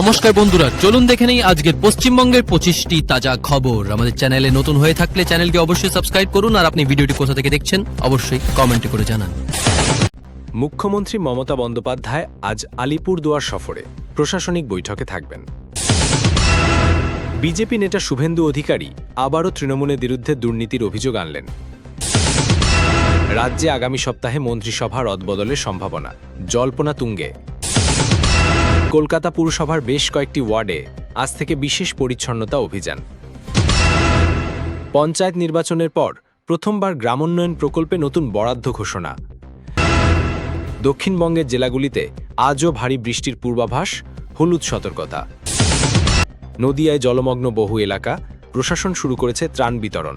নমস্কার বন্ধুরা, চলুন দেখে নেই আজকের পশ্চিমবঙ্গের পঁচিশটি তাজা খবর। আমাদের চ্যানেলে নতুন হয়ে থাকলে চ্যানেলকে অবশ্যই সাবস্ক্রাইব করুন আর আপনি ভিডিওটি কোথা থেকে দেখছেন অবশ্যই কমেন্টে করে জানান। মুখ্যমন্ত্রী মমতা বন্দ্যোপাধ্যায় আজ আলিপুরদুয়ার সফরে। প্রশাসনিক বৈঠকে থাকবেন। বিজেপি নেতা শুভেন্দু অধিকারী আবারও তৃণমূলের বিরুদ্ধে দুর্নীতির অভিযোগ আনলেন। রাজ্যে আগামী সপ্তাহে মন্ত্রিসভা রদবদলের সম্ভাবনা। জল্পনা তুঙ্গে। কলকাতা পুরসভার বেশ কয়েকটি ওয়ার্ডে আজ থেকে বিশেষ পরিচ্ছন্নতা অভিযান। পঞ্চায়েত নির্বাচনের পর প্রথমবার গ্রামোন্নয়ন প্রকল্পে নতুন বরাদ্দ ঘোষণা। দক্ষিণবঙ্গের জেলাগুলিতে আজও ভারী বৃষ্টির পূর্বাভাস, হলুদ সতর্কতা। নদিয়ায় জলমগ্ন বহু এলাকা, প্রশাসন শুরু করেছে ত্রাণ বিতরণ।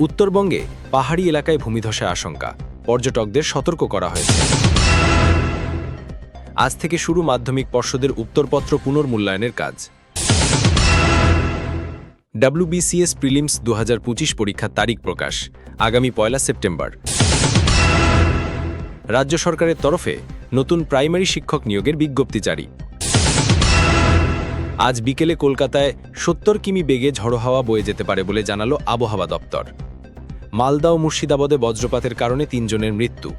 উত্তরবঙ্গে পাহাড়ি এলাকায় ভূমিধসে আশঙ্কা, পর্যটকদের সতর্ক করা হয়েছে। আজ থেকে শুরু মাধ্যমিক পর্ষদের উত্তরপত্র পুনর্মূল্যায়নের কাজ। ডাব্লিউবিসিএস প্রিলিমস দু হাজার পঁচিশ পরীক্ষার তারিখ প্রকাশ, আগামী পয়লা সেপ্টেম্বর। রাজ্য সরকারের তরফে নতুন প্রাইমারি শিক্ষক নিয়োগের বিজ্ঞপ্তি জারি। আজ বিকেলে কলকাতায় সত্তর কিমি বেগে ঝড়ো হাওয়া বয়ে যেতে পারে বলে জানালো আবহাওয়া দপ্তর। মালদা ও মুর্শিদাবাদে বজ্রপাতের কারণে তিনজনের মৃত্যু।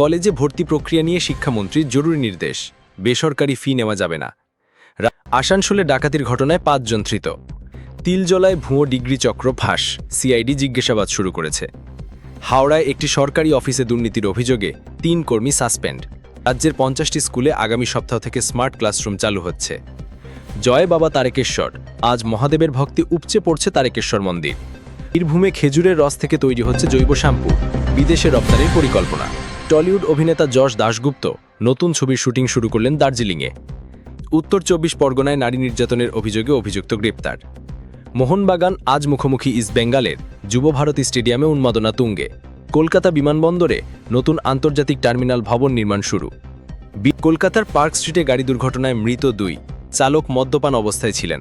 কলেজে ভর্তি প্রক্রিয়া নিয়ে শিক্ষামন্ত্রীর জরুরি নির্দেশ। বেসরকারি ফি নেওয়া যাবে না। আসানসোলে ডাকাতির ঘটনায় পাঁচজন ধৃত। তিলজলায় ভুয়ো ডিগ্রি চক্র ফাঁস, সিআইডি জিজ্ঞাসাবাদ শুরু করেছে। হাওড়ায় একটি সরকারি অফিসে দুর্নীতির অভিযোগে তিন কর্মী সাসপেন্ড। রাজ্যের পঞ্চাশটি স্কুলে আগামী সপ্তাহ থেকে স্মার্ট ক্লাসরুম চালু হচ্ছে। জয় বাবা তারেকেশ্বর, আজ মহাদেবের ভক্তি উপচে পড়ছে তারেকেশ্বর মন্দির। বীরভূমে খেজুরের রস থেকে তৈরি হচ্ছে জৈব শ্যাম্পু, বিদেশে রপ্তানির পরিকল্পনা। টলিউড অভিনেতা যশ দাশগুপ্ত নতুন ছবির শুটিং শুরু করলেন দার্জিলিংয়ে। উত্তর চব্বিশ পরগনায় নারী নির্যাতনের অভিযোগে অভিযুক্ত গ্রেপ্তার। মোহনবাগান আজ মুখোমুখি ইস্ট বেঙ্গালের যুব ভারতী স্টেডিয়ামে উন্মাদনা তুঙ্গে। কলকাতা বিমানবন্দরে নতুন আন্তর্জাতিক টার্মিনাল ভবন নির্মাণ শুরু। কলকাতার পার্ক স্ট্রিটে গাড়ি দুর্ঘটনায় মৃত দুই। চালক মদ্যপান অবস্থায় ছিলেন।